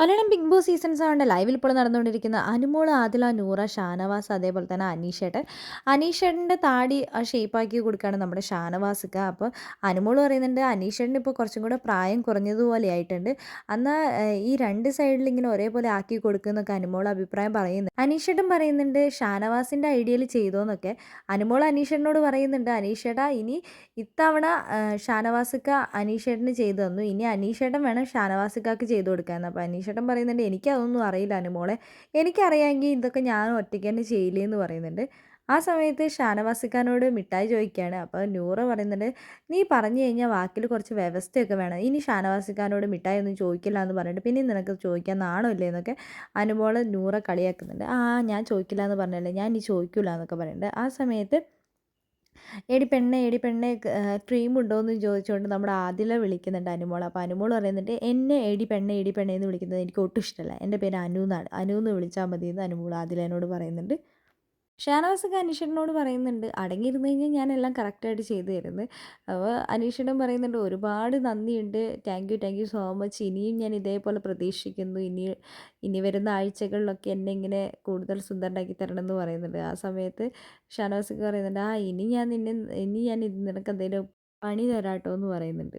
Malayalam big Boss season സെവന്റെ ലൈവിൽ ഇപ്പോൾ നടന്നുകൊണ്ടിരിക്കുന്ന അനുമോൾ ആദില നൂറ ഷാനവാസ് അതേപോലെ തന്നെ അനീഷേട്ടൻ അനീഷേട്ടന്റെ താടി ആ ഷേപ്പാക്കി കൊടുക്കുകയാണ് നമ്മുടെ ഷാനവാസൊക്കെ. അപ്പോൾ അനുമോൾ പറയുന്നുണ്ട് അനീഷേട്ടൻ ഇപ്പോൾ കുറച്ചും കൂടെ പ്രായം കുറഞ്ഞതുപോലെ ആയിട്ടുണ്ട്. എന്നാൽ ഈ രണ്ട് സൈഡിൽ ഇങ്ങനെ ഒരേപോലെ ആക്കി കൊടുക്കുന്നൊക്കെ അനുമോൾ അഭിപ്രായം പറയുന്നു. അനീഷേട്ടൻ പറയുന്നുണ്ട് ഷാനവാസിന്റെ ഐഡിയയിൽ ചെയ്തോന്നൊക്കെ അനുമോൾ അനീഷേട്ടനോട് പറയുന്നുണ്ട് അനീഷേട്ടാ ഇനി ഇത്തവണ ഷാനവാസിക്ക അനീഷേട്ടന് ചെയ്തു തന്നു. ഇനി അനീഷേട്ടൻ വേണം ഷാനവാസിക്കാക്ക് ചെയ്തു കൊടുക്കാൻ. അപ്പോൾ അനീഷ് ചേട്ടൻ പറയുന്നുണ്ട് എനിക്കതൊന്നും അറിയില്ല അനുമോളെ എനിക്കറിയാമെങ്കിൽ ഇതൊക്കെ ഞാൻ ഒറ്റയ്ക്ക് തന്നെ ചെയ്യില്ലേ എന്ന് പറയുന്നുണ്ട്. ആ സമയത്ത് ഷാനവാസിക്കാനോട് മിഠായി ചോദിക്കുകയാണ്. അപ്പോൾ നൂറ പറയുന്നുണ്ട് നീ പറഞ്ഞു കഴിഞ്ഞാൽ വാക്കിൽ കുറച്ച് വ്യവസ്ഥയൊക്കെ വേണം. ഇനി ഷാനവാസിക്കാനോട് മിഠായി ഒന്നും ചോദിക്കില്ല എന്ന് പറഞ്ഞിട്ട് പിന്നെ നിനക്ക് ചോദിക്കാൻ നാണോ ഇല്ലേ എന്നൊക്കെ അനുമോൾ നൂറ കളിയാക്കുന്നുണ്ട്. ആ ഞാൻ ചോദിക്കില്ല എന്ന് പറഞ്ഞല്ലേ. ഞാൻ ഇനി ചോദിക്കില്ല എന്നൊക്കെ പറയുന്നുണ്ട്. ആ സമയത്ത് എടി പെണ്ണെ എടി പെണ്ണെ ക്രീം ഉണ്ടോ എന്ന് ചോദിച്ചുകൊണ്ട് നമ്മുടെ ആദില വിളിക്കുന്നുണ്ട് അനുമോൾ. അപ്പോൾ അനുമോൾ പറയുന്നുണ്ട് എന്നെ എടി പെണ്ണെ എടി പെണ്ണെ എന്ന് വിളിക്കുന്നത് എനിക്ക് ഒട്ടും ഇഷ്ടമല്ല. എന്റെ പേര് അനു എന്നാണ്. അനു എന്ന് വിളിച്ചാൽ മതി എന്ന് അനുമോൾ ആദിലേനോട് പറയുന്നുണ്ട്. ഷാനവാസൊക്കെ അനീഷേട്ടനോട് പറയുന്നുണ്ട്. അടങ്ങിയിരുന്നു കഴിഞ്ഞാൽ ഞാൻ എല്ലാം കറക്റ്റായിട്ട് ചെയ്തു തരുന്നത് അപ്പോൾ അനീഷേട്ടൻ പറയുന്നുണ്ട് ഒരുപാട് നന്ദിയുണ്ട്. Thank you thank you so much ഇനിയും ഞാൻ ഇതേപോലെ പ്രതീക്ഷിക്കുന്നു. ഇനി ഇനി വരുന്ന ആഴ്ചകളിലൊക്കെ എന്നെ ഇങ്ങനെ കൂടുതൽ സുന്ദരനാക്കി തരണം എന്ന് പറയുന്നുണ്ട്. ആ സമയത്ത് ഷാനവാസൊക്കെ പറയുന്നുണ്ട് ആ ഇനി ഞാൻ നിന്നെ ഇനി ഞാൻ നിനക്ക് എന്തെങ്കിലും പണി തരാട്ടോ എന്ന് പറയുന്നുണ്ട്.